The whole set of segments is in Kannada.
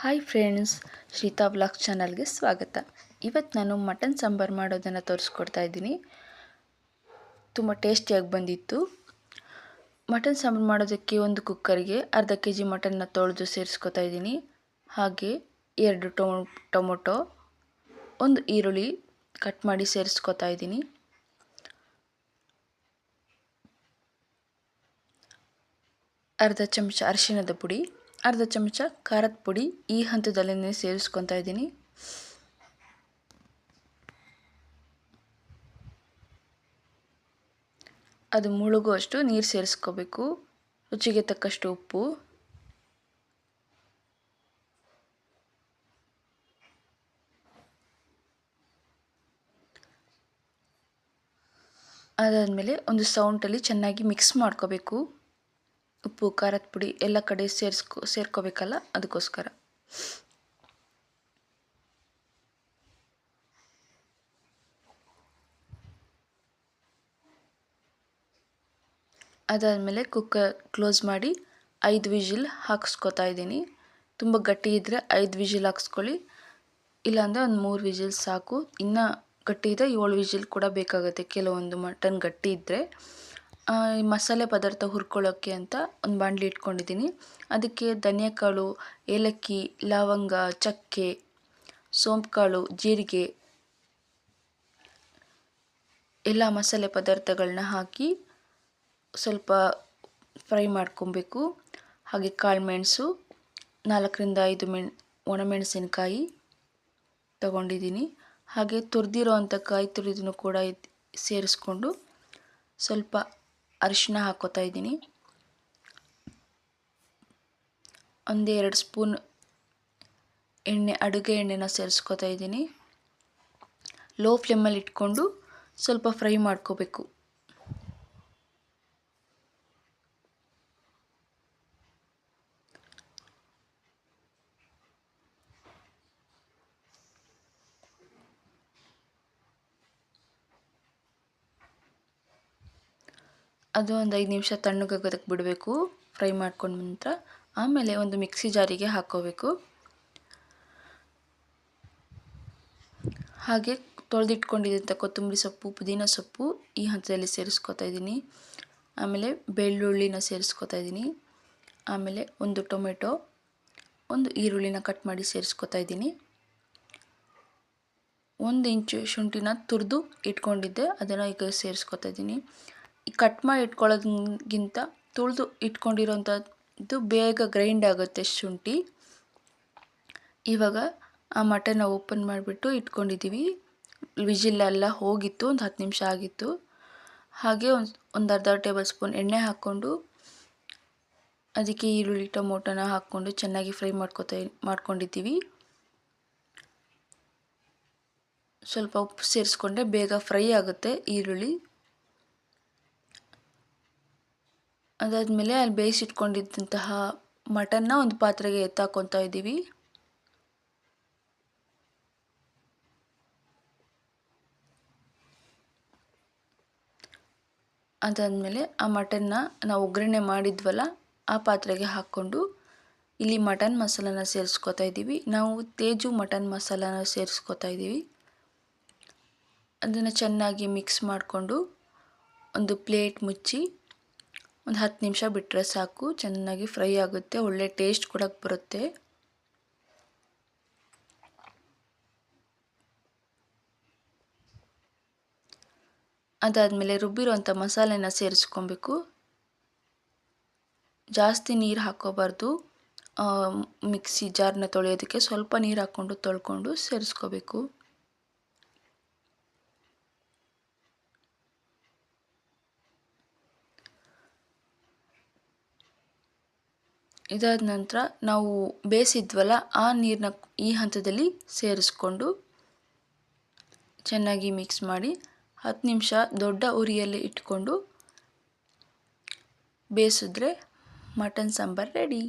ಹಾಯ್ ಫ್ರೆಂಡ್ಸ್ ಶ್ರೀತಾ ಬ್ಲಾಗ್ ಚಾನಲ್ಗೆ ಸ್ವಾಗತ. ಇವತ್ತು ನಾನು ಮಟನ್ ಸಾಂಬಾರು ಮಾಡೋದನ್ನು ತೋರಿಸ್ಕೊಡ್ತಾ ಇದ್ದೀನಿ. ತುಂಬ ಟೇಸ್ಟಿಯಾಗಿ ಬಂದಿತ್ತು. ಮಟನ್ ಸಾಂಬಾರು ಮಾಡೋದಕ್ಕೆ ಒಂದು ಕುಕ್ಕರ್ಗೆ ಅರ್ಧ ಕೆ ಜಿ ಮಟನ್ನ ತೊಳೆದು ಸೇರಿಸ್ಕೊತಾ ಇದ್ದೀನಿ. ಹಾಗೆ ಎರಡು ಟೊ, ಟೊಮೊಟೊ, ಒಂದು ಈರುಳ್ಳಿ ಕಟ್ ಮಾಡಿ ಸೇರಿಸ್ಕೊತಾ ಇದ್ದೀನಿ. ಅರ್ಧ ಚಮಚ ಅರಿಶಿಣದ ಪುಡಿ. ಅರ್ಧ ಚಮಚ ಖಾರದ ಪುಡಿ ಈ ಹಂತದಲ್ಲಿ ಸೇರಿಸ್ಕೊತಾ ಇದ್ದೀನಿ. ಅದು ಮುಳುಗುವಷ್ಟು ನೀರು ಸೇರಿಸ್ಕೋಬೇಕು. ರುಚಿಗೆ ತಕ್ಕಷ್ಟು ಉಪ್ಪು. ಅದಾದಮೇಲೆ ಒಂದು ಸೌಂಟಲ್ಲಿ ಚೆನ್ನಾಗಿ ಮಿಕ್ಸ್ ಮಾಡ್ಕೋಬೇಕು. ಉಪ್ಪು, ಖಾರದ ಪುಡಿ ಎಲ್ಲ ಕಡೆ ಸೇರಿಸ್ಕೊ, ಸೇರ್ಕೋಬೇಕಲ್ಲ? ಅದಕ್ಕೋಸ್ಕರ. ಅದಾದಮೇಲೆ ಕುಕ್ಕರ್ ಕ್ಲೋಸ್ ಮಾಡಿ ಐದು ವಿಜಿಲ್ ಹಾಕಿಸ್ಕೊತಾ ಇದ್ದೀನಿ. ತುಂಬ ಗಟ್ಟಿ ಇದ್ದರೆ ಐದು ವಿಜಿಲ್ ಹಾಕ್ಸ್ಕೊಳ್ಳಿ. ಇಲ್ಲಾಂದರೆ ಒಂದು ಮೂರು ವಿಜಿಲ್ ಸಾಕು. ಇನ್ನೂ ಗಟ್ಟಿ ಇದ್ದರೆ ಏಳು ವಿಜಿಲ್ ಕೂಡ ಬೇಕಾಗುತ್ತೆ. ಕೆಲವೊಂದು ಮಟನ್ ಗಟ್ಟಿ ಇದ್ದರೆ ಮಸಾಲೆ ಪದಾರ್ಥ ಹುರ್ಕೊಳ್ಳೋಕ್ಕೆ ಅಂತ ಒಂದು ಬಾಣಲಿ ಇಟ್ಕೊಂಡಿದ್ದೀನಿ. ಅದಕ್ಕೆ ಧನಿಯಾಕಾಳು, ಏಲಕ್ಕಿ, ಲವಂಗ, ಚಕ್ಕೆ ಸೋಂಪು ಕಾಳು ಜೀರಿಗೆ, ಎಲ್ಲ ಮಸಾಲೆ ಪದಾರ್ಥಗಳನ್ನ ಹಾಕಿ ಸ್ವಲ್ಪ ಫ್ರೈ ಮಾಡ್ಕೊಬೇಕು. ಹಾಗೆ ಕಾಳು ಮೆಣಸು, ನಾಲ್ಕರಿಂದ ಐದು ಮೆಣ್, ಒಣಮೆಣಸಿನಕಾಯಿ ತಗೊಂಡಿದ್ದೀನಿ. ಹಾಗೆ ತುರಿದಿರೋ ಅಂಥ ಕಾಯಿ ತುರಿದನ್ನು ಕೂಡ ಸೇರಿಸ್ಕೊಂಡು ಸ್ವಲ್ಪ ಅರಿಶಿನ ಹಾಕೋತಾ ಇದ್ದೀನಿ. ಒಂದೆರಡು ಸ್ಪೂನ್ ಎಣ್ಣೆ, ಅಡುಗೆ ಎಣ್ಣೆನ ಸೇರಿಸ್ಕೊತಾ ಇದ್ದೀನಿ. ಲೋ ಫ್ಲೇಮಲ್ಲಿ ಇಟ್ಕೊಂಡು ಸ್ವಲ್ಪ ಫ್ರೈ ಮಾಡ್ಕೋಬೇಕು. ಅದು ಒಂದು ಐದು ನಿಮಿಷ ತಣ್ಣಗಾಗೋದಕ್ಕೆ ಬಿಡಬೇಕು. ಫ್ರೈ ಮಾಡ್ಕೊಂಡ ನಂತರ ಆಮೇಲೆ ಒಂದು ಮಿಕ್ಸಿ ಜಾರಿಗೆ ಹಾಕ್ಕೋಬೇಕು. ಹಾಗೆ ತೊಳೆದಿಟ್ಕೊಂಡಿದ್ದಂಥ ಕೊತ್ತಂಬರಿ ಸೊಪ್ಪು, ಪುದೀನ ಸೊಪ್ಪು ಈ ಹಂತದಲ್ಲಿ ಸೇರಿಸ್ಕೊತಾ ಇದ್ದೀನಿ. ಆಮೇಲೆ ಬೆಳ್ಳುಳ್ಳಿನ ಸೇರಿಸ್ಕೊತಾ ಇದ್ದೀನಿ. ಆಮೇಲೆ ಒಂದು ಟೊಮೆಟೊ, ಒಂದು ಈರುಳ್ಳಿನ ಕಟ್ ಮಾಡಿ ಸೇರಿಸ್ಕೊತಾ ಇದ್ದೀನಿ. ಒಂದು ಇಂಚು ಶುಂಠಿನ ತುರಿದು ಇಟ್ಕೊಂಡಿದ್ದೆ, ಅದನ್ನು ಈಗ ಸೇರಿಸ್ಕೊತಾ ಇದ್ದೀನಿ. ಈ ಕಟ್ ಮಾಡಿ ಇಟ್ಕೊಳ್ಳೋದಕ್ಕಿಂತ ತುಳಿದು ಇಟ್ಕೊಂಡಿರೋಂಥದ್ದು ಬೇಗ ಗ್ರೈಂಡ್ ಆಗುತ್ತೆ ಶುಂಠಿ. ಇವಾಗ ಆ ಮಟನ್ನ ಓಪನ್ ಮಾಡಿಬಿಟ್ಟು ಇಟ್ಕೊಂಡಿದ್ದೀವಿ ವಿಜಿಲೆಲ್ಲ ಹೋಗಿತ್ತು, ಒಂದು ಹತ್ತು ನಿಮಿಷ ಆಗಿತ್ತು. ಹಾಗೆ ಒಂದು ಒಂದು ಅರ್ಧ ಟೇಬಲ್ ಸ್ಪೂನ್ ಎಣ್ಣೆ ಹಾಕ್ಕೊಂಡು ಅದಕ್ಕೆ ಈರುಳ್ಳಿ ಟೊಮೊಟೊನ ಹಾಕ್ಕೊಂಡು ಚೆನ್ನಾಗಿ ಫ್ರೈ ಮಾಡ್ಕೊತ ಮಾಡ್ಕೊಂಡಿದ್ದೀವಿ ಸ್ವಲ್ಪ ಉಪ್ಪು ಸೇರಿಸ್ಕೊಂಡ್ರೆ ಬೇಗ ಫ್ರೈ ಆಗುತ್ತೆ ಈರುಳ್ಳಿ. ಅದಾದಮೇಲೆ ಅಲ್ಲಿ ಬೇಯಿಸಿಟ್ಕೊಂಡಿದ್ದಂತಹ ಮಟನ್ನ ಒಂದು ಪಾತ್ರೆಗೆ ಎತ್ತಾಕೊತಾ ಇದ್ದೀವಿ. ಅದಾದಮೇಲೆ ಆ ಮಟನ್ನ ನಾವು ಒಗ್ಗರಣೆ ಮಾಡಿದ್ವಲ್ಲ, ಆ ಪಾತ್ರೆಗೆ ಹಾಕ್ಕೊಂಡು ಇಲ್ಲಿ ಮಟನ್ ಮಸಾಲನ ಸೇರಿಸ್ಕೊತಾ ಇದ್ದೀವಿ. ನಾವು ತೇಜು ಮಟನ್ ಮಸಾಲನ ಸೇರಿಸ್ಕೊತಾ ಇದ್ದೀವಿ. ಅದನ್ನು ಚೆನ್ನಾಗಿ ಮಿಕ್ಸ್ ಮಾಡಿಕೊಂಡು ಒಂದು ಪ್ಲೇಟ್ ಮುಚ್ಚಿ ಒಂದು ಹತ್ತು ನಿಮಿಷ ಬಿಟ್ಟರೆ ಸಾಕು, ಚೆನ್ನಾಗಿ ಫ್ರೈ ಆಗುತ್ತೆ, ಒಳ್ಳೆ ಟೇಸ್ಟ್ ಕೂಡ ಬರುತ್ತೆ. ಅದಾದಮೇಲೆ ರುಬ್ಬಿರುವಂಥ ಮಸಾಲೆನ ಸೇರಿಸ್ಕೊಬೇಕು. ಜಾಸ್ತಿ ನೀರು ಹಾಕೋಬಾರ್ದು. ಮಿಕ್ಸಿ ಜಾರ್ನ ತೊಳೆಯೋದಕ್ಕೆ ಸ್ವಲ್ಪ ನೀರು ಹಾಕ್ಕೊಂಡು ತೊಳ್ಕೊಂಡು ಸೇರಿಸ್ಕೋಬೇಕು. ಇದಾದ ನಂತರ ನಾವು ಬೇಯಿಸಿದ್ವಲ್ಲ, ಆ ನೀರನ್ನ ಈ ಹಂತದಲ್ಲಿ ಸೇರಿಸ್ಕೊಂಡು ಚೆನ್ನಾಗಿ ಮಿಕ್ಸ್ ಮಾಡಿ ಹತ್ತು ನಿಮಿಷ ದೊಡ್ಡ ಉರಿಯಲ್ಲಿ ಇಟ್ಕೊಂಡು ಬೇಯಿಸಿದ್ರೆ ಮಟನ್ ಸಾಂಬಾರು ರೆಡಿ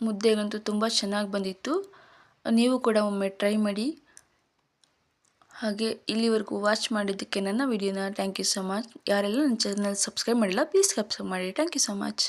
ಮುದ್ದೆಗಂತೂ ತುಂಬ ಚೆನ್ನಾಗಿ ಬಂದಿತ್ತು. ನೀವು ಕೂಡ ಒಮ್ಮೆ ಟ್ರೈ ಮಾಡಿ ಹಾಗೆ ಇಲ್ಲಿವರೆಗೂ ವಾಚ್ ಮಾಡಿದ್ದಕ್ಕೆ ನನ್ನ ವಿಡಿಯೋನ ಥ್ಯಾಂಕ್ ಯು ಸೊ ಮಚ್ ಯಾರೆಲ್ಲ ನನ್ನ ಚಾನಲ್ ಸಬ್ಸ್ಕ್ರೈಬ್ ಮಾಡಿಲ್ಲ ಪ್ಲೀಸ್ ಸಬ್ಸ್ಕ್ರೈಬ್ ಮಾಡಿ. Thank you so much